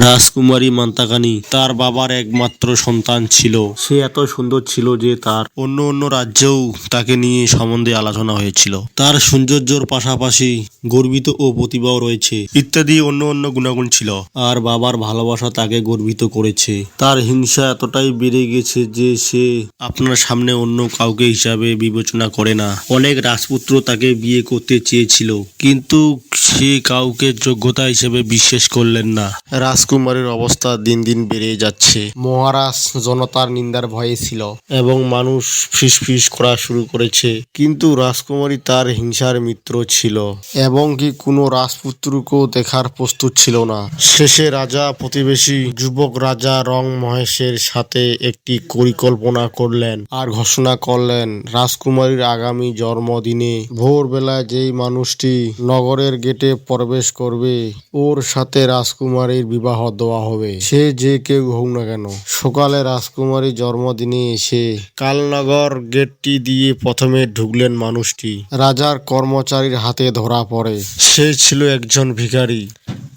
রাজকুমারী মান্তাকানি তার বাবার একমাত্র সন্তান ছিল। সে এত সুন্দর ছিল যে তার অন্য অন্য রাজ্যেও তাকে নিয়ে সম্বন্ধে আলোচনা হয়েছিল। তার সৌন্দর্যর পাশাপাশি গর্বিত ও প্রতিভাও রয়েছে। ইত্যাদি অন্য অন্য গুণাগুণ ছিল। আর বাবার ভালোবাসা তাকে গর্বিত করেছে। তার হিংসা এতটাই বেড়ে গেছে যে সে আপনার সামনে অন্য কাউকে হিসাবে বিবেচনা করে না। অনেক রাজপুত্র তাকে বিয়ে করতে চেয়েছিল। কিন্তু সে কাউকে যোগ্যতা হিসেবে বিশ্বাস করলেন না। রাজকুমারীর অবস্থা দিন দিন বেড়ে যাচ্ছে। মহারাজ জনতার নিন্দার ভয়ে ছিল এবং মানুষ ফিস ফিস করা শুরু করেছে। কিন্তু রাজকুমারী তার হিংসার মিত্র ছিল এবং কি কোনো রাজপুত্রকেও দেখার প্রস্তুত ছিল না। শেষে রাজা প্রতিবেশী যুবক রাজা রং মহেশের সাথে একটি পরিকল্পনা করলেন আর ঘোষণা করলেন, রাজকুমারীর আগামী জন্মদিনে ভোরবেলায় যেই মানুষটি নগরের গেটে প্রবেশ করবে, ওর সাথে রাজকুমারীর বিবাহ দেওয়া হবে। সে যে কেউ হোক না কেন, সকালে রাজকুমারী জন্মদিনে এসে কালনগর গেটটি দিয়ে প্রথমে ঢুকলেন মানুষটি। রাজার কর্মচারীর হাতে ধরা পড়ে। সে ছিল একজন ভিখারি,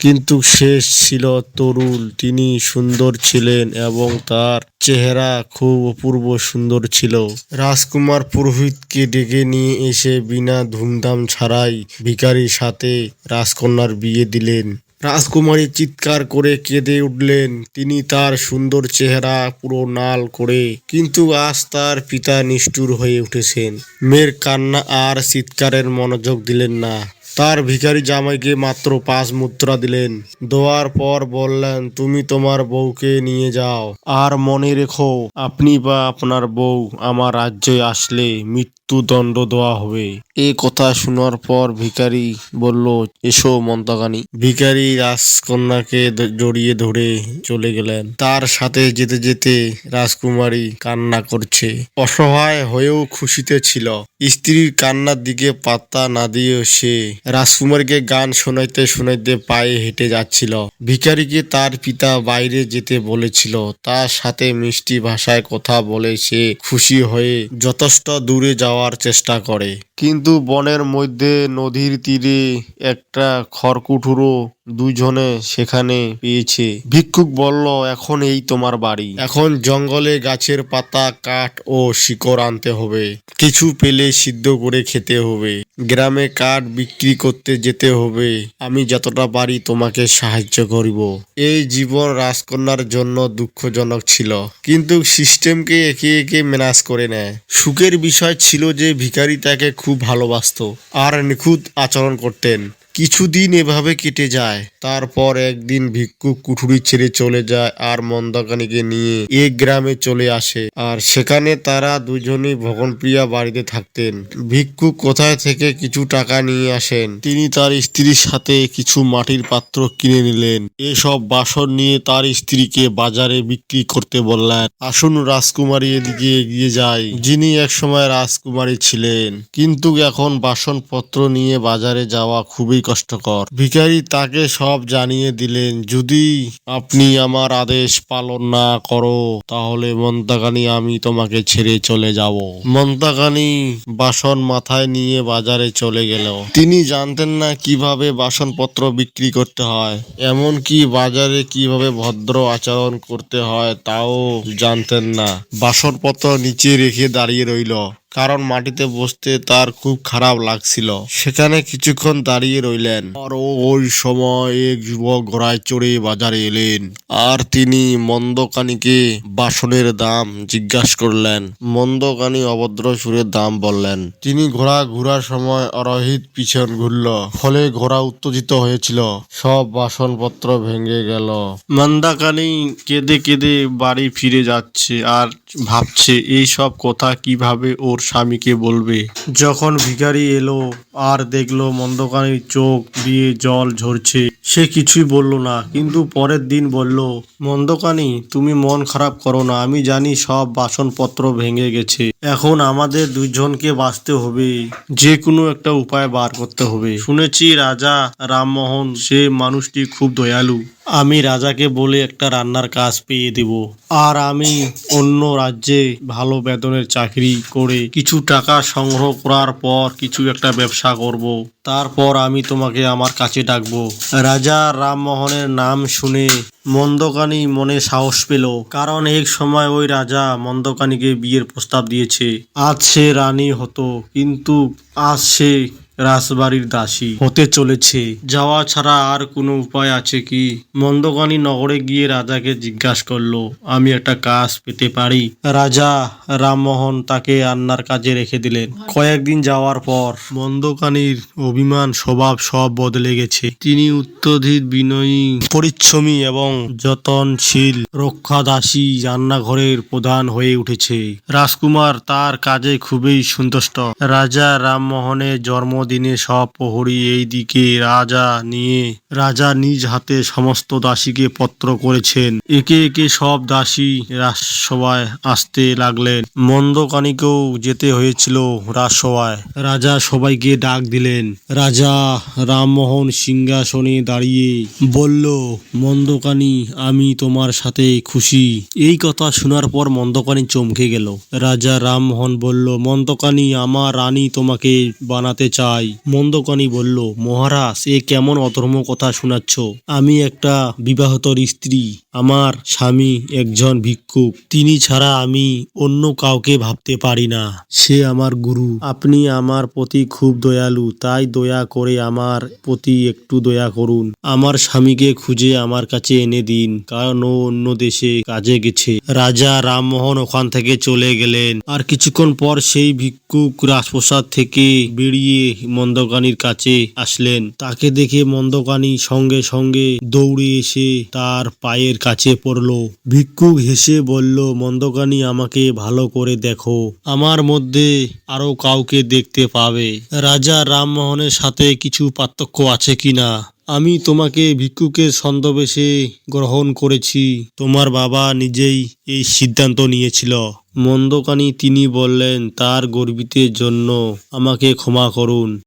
কিন্তু শেষ ছিল তরুল তিনি সুন্দর ছিলেন এবং তার চেহারা খুব অপূর্ব সুন্দর ছিল। রাজকুমার পুরোহিতকে ডেকে নিয়ে এসে বিনা ধুমধাম ছাড়াই ভিখারির সাথে রাজকন্যার বিয়ে দিলেন। রাজকুমারী চিৎকার করে কেঁদে উঠলেন। তিনি তার সুন্দর চেহারা পুরো নাল করে কিন্তু আজ তার পিতা নিষ্ঠুর হয়ে উঠেছেন। মেয়ের কান্না আর চিৎকারের মনোযোগ দিলেন না। তার ভিখারি জামাইকে মাত্র পাঁচ মুদ্রা দিলেন। দেওয়ার পর বললেন, তুমি তোমার বউকে নিয়ে যাও। আর মনে রেখো, আপনি বা আপনার বউ আমার রাজ্যে আসলে মৃত্যুদণ্ড দেওয়া হবে। এ কথা শোনার পর ভিখারি বলল, এসো মন্তগানি ভিখারি রাজকন্যাকে জড়িয়ে ধরে চলে গেলেন। তার সাথে যেতে যেতে রাজকুমারী কান্না করছে। অসহায় হয়েও খুশিতে ছিল। স্ত্রীর কান্নার দিকে পাত্তা না দিয়ে সে রাজকুমারীকে গান শোনাইতে শোনাইতে পায়ে হেঁটে যাচ্ছিল। ভিখারিকে তার পিতা বাইরে যেতে বলেছিল। তার সাথে মিষ্টি ভাষায় কথা বলে সে খুশি হয়ে যথেষ্ট দূরে যাওয়ার চেষ্টা করে। কিন্তু বনের মধ্যে নদীর তীরে একটা খড়কুঠুরো দুজনে সেখানে পেয়েছে। ভিক্ষুক বলল, এখন এই তোমার বাড়ি। এখন জঙ্গলে গাছের পাতা, কাঠ ও শিকড় আনতে হবে। কিছু পেলে সিদ্ধ করে খেতে হবে। গ্রামে কাঠ বিক্রি করতে যেতে হবে। আমি যতটা পারি তোমাকে সাহায্য করিব। এই জীবন রাজকন্যার জন্য দুঃখজনক ছিল, কিন্তু সিস্টেমকে একে একে ম্যানেজ করে নেয়। সুখের বিষয় ছিল যে ভিখারি তাকে খুব ভালোবাসতো আর নিখুঁত আচরণ করতেন। কিছুদিন এভাবে কেটে যায়। তারপর একদিন ভিক্ষুক কুঠুরি ছেড়ে চলে যায় আর মন্দাকানীকে নিয়ে এ গ্রামে চলে আসে আর সেখানে তারা দুজনই ভগনপ্রিয়া বাড়িতে থাকতেন। ভিক্ষুক কোথায় থেকে কিছু টাকা নিয়ে আসেন, তিনি তার স্ত্রীর সাথে কিছু মাটির পাত্র কিনে নিলেন। এসব বাসন নিয়ে তার স্ত্রীকে বাজারে বিক্রি করতে বললেন। আসুন রাজকুমারী এদিকে এগিয়ে যায় যিনি একসময় রাজকুমারী ছিলেন, কিন্তু এখন বাসনপত্র নিয়ে বাজারে যাওয়া খুবই কষ্টকর। ভিখারি তাকে সব জানিয়ে দিলেন, যদি আপনি আমার আদেশ পালন না করো, তাহলে মন্তাকানি আমি তোমাকে ছেড়ে চলে যাব। মন্তাকানি বাসন মাথায় নিয়ে বাজারে চলে গেল। তিনি জানতেন না কীভাবে বাসনপত্র বিক্রি করতে হয়, এমনকি বাজারে কীভাবে ভদ্র আচরণ করতে হয়, তাও জানতেন না। বাসনপত্র নিচে রেখে দাঁড়িয়ে রইল। কারণ মাটিতে বসতে তার খুব খারাপ লাগছিল। সেখানে কিছুক্ষণ দাঁড়িয়ে রইলেন। আর ওই সময় এক যুবক ঘোড়ায় চড়ে বাজারে এলেন। আর তিনি মন্দকানিকে বাসনের দাম জিজ্ঞাসা করলেন। মন্দকানি অভদ্র সুরের দাম বললেন, তিনি ঘোড়া ঘোরার সময় অরহিত পিছন ঘুরল। ফলে ঘোড়া উত্তেজিত হয়েছিল। সব বাসনপত্র ভেঙে গেল। মন্দাকানী কেঁদে কেঁদে বাড়ি ফিরে যাচ্ছে আর ভাবছে, এই সব কথা কীভাবে ওর স্বামীকে বলবে। যখন ভিখারি এলো, আর দেখল মন্দকানীর চোখ দিয়ে জল ঝরছে, সে কিছুই বলল না, কিন্তু পরের দিন বলল, মন্দকানি, তুমি মন খারাপ করো না, আমি জানি সব বাসনপত্র ভেঙে গেছে। এখন আমাদের দুজনকে বাঁচতে হবে। যে কোনো একটা উপায় বার করতে হবে। শুনেছি রাজা রামমোহন, সে মানুষটি খুব দয়ালু। আমি রাজাকে বলে একটা রান্নার কাজ পেয়ে দেব। আর আমি অন্য রাজ্যে ভালো বেতনের চাকরি করে কিছু টাকা সংগ্রহ করার পর কিছু একটা ব্যবসা করব। তারপর আমি তোমাকে আমার কাছে ডাকবো। রাজা রামমোহনের নাম শুনে মন্দকানী মনে সাহস পেল, কারণ এক সময় ওই রাজা মন্দকানীকে বিয়ের প্রস্তাব দিয়েছে। আজ সে রানী হতো, কিন্তু আজ সে রাজবাড়ির দাসী। হতে চলেছে। যাওয়া ছাড়া আর কোনো উপায় আছে কি? মন্দকানী নগরে গিয়ে রাজাকে জিজ্ঞাসা করল, আমি একটা কাজ পেতে পারি? রাজা রামমোহন তাকে রান্নার কাজে রেখে দিলেন। কয়েকদিন যাওয়ার পর মন্দকানীর অভিমান, স্বভাব সব বদলে গেছে। তিনি অত্যধিক বিনয়ী পরিশ্রমী এবং যতনশীল রক্ষা রক্ষাদাসী রান্নাঘরের প্রধান হয়ে উঠেছে। রাজকুমার তার কাজে খুবই সন্তুষ্ট। রাজা রামমোহনের জন্মদিনে সব প্রহরী এই দিকে রাজা নিয়ে, রাজা নিজ হাতে সমস্ত দাসীকে পত্র করেছেন। একে একে সব দাসী রাজসভায় আসতে লাগলেন। মন্দকানীকেও যেতে হয়েছিল রাজসভায়। রাজা সবাইকে ডাক দিলেন। রাজা রামমোহন সিংহাসনে দাঁড়িয়ে বলল, মন্দকানি, আমি তোমার সাথে খুশি। এই কথা শোনার পর মন্দকানি চমকে গেল। রাজা রামমোহন বলল, মন্দকানি, আমার রানী তোমাকে বানাতে চাই মন্দকানি বলল মহারাজ এ কেমন অধর্ম কথা শোনাচ্ছ? আমি একটা বিবাহতর স্ত্রী। আমার স্বামী একজন ভিক্ষুক। তিনি ছাড়া আমি অন্য কাউকে ভাবতে পারি না। সে আমার গুরু। আপনি আমার প্রতি খুব দয়ালু। তাই দয়া করে আমার প্রতি একটু দয়া করুন। আমার স্বামীকে খুঁজে আমার কাছে এনে দিন, কারণ ও অন্য দেশে কাজে গেছে। রাজা রামমোহন ওখান থেকে চলে গেলেন। আর কিছুক্ষণ পর সেই ভিক্ষুক রাজপ্রসাদ থেকে বেরিয়ে মন্দকানির কাছে আসলেন। তাকে দেখে মন্দকানি সঙ্গে সঙ্গে দৌড়ে এসে তার পায়ের কাছে পড়ল। ভিক্ষুক হেসে বলল, মন্দকানি, আমাকে ভালো করে দেখো। আমার মধ্যে আরও কাউকে দেখতে পাবে। রাজা রামমোহনের সাথে কিছু পার্থক্য আছে কিনা? আমি তোমাকে ভিক্ষুকের ছন্দবেশে গ্রহণ করেছি। তোমার বাবা নিজেই এই সিদ্ধান্ত নিয়েছিল। মন্দকানি, তিনি বললেন, তার গর্বিতের জন্য আমাকে ক্ষমা করুন।